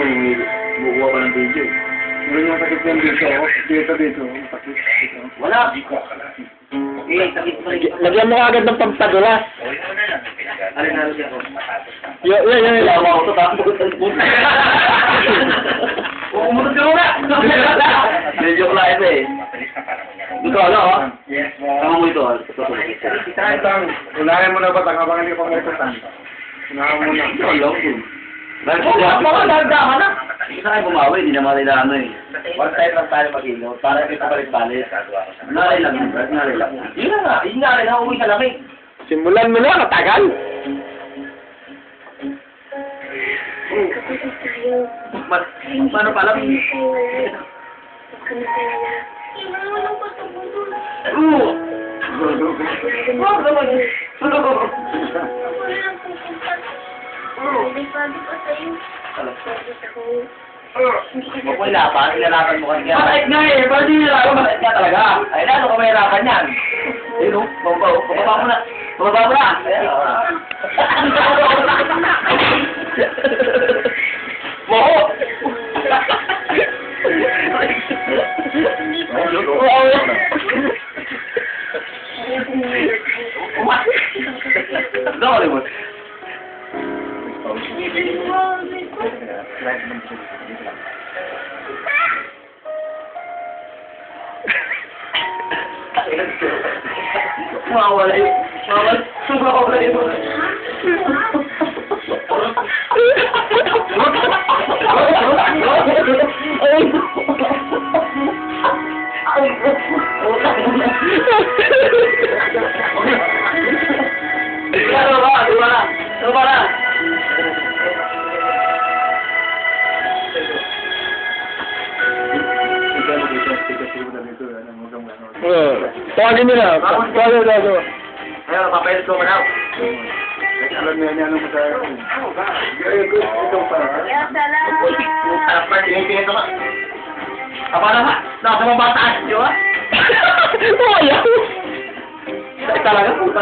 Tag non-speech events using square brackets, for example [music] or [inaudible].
may bukuha pa ng video. Meron yung sakit yung dito. Dito, dito. Sakit. Dito. Wala. Eh, sakit pa rin. Lagyan mo agad ng pampadulas. Alin na rin ako. Yun, yun, yun. Wala ako ito, tapos Umunod ka muna! Medyo ko lang ito eh. Dito ano, oh. Tama mo ito, oh. Ito, ito, ito. Tang, unahin mo na ba? Tangabangan niyo pang ito, Tang. Unahin mo na. Ito, sa mga nagdama na. Hindi na kayo bumawi, hindi naman nila ano eh. One time lang tayo mag-ilo, para kita balik-balik. Nari lang yun, Brad, nari lang. Yun na nga, yun nga rin, nauwi sa lamig. Simulan mo na, matagal. Kapatid tayo. Ma- Paano pala? Dun. Oo! Lang pupunta. Hindi pa, di pa sa'yo. Hindi ka Huwag mo ilapan, ilalapan mo kanina. Bakit nga eh, hindi nilalapan? Bakit nga talaga? Ay, lalo ka mahirapan yan. [laughs] Ayun o, baba, baba mo na. Baba mo na. Ayan, oh. [laughs] Moho! Ano ka rin mo? Mwa wale, mwa wale, mwa wale. Oo. Tawagin nyo na. Tawagin nyo na. Ayun, papayalit ko manaw. Alam niya niya ano mo sa akin. Ito pa. Kaya salamat. Harap pa, tinipingin ko ka. Aba naman, nasa mabataas, di ba? Oo, yan. Talaga, puta.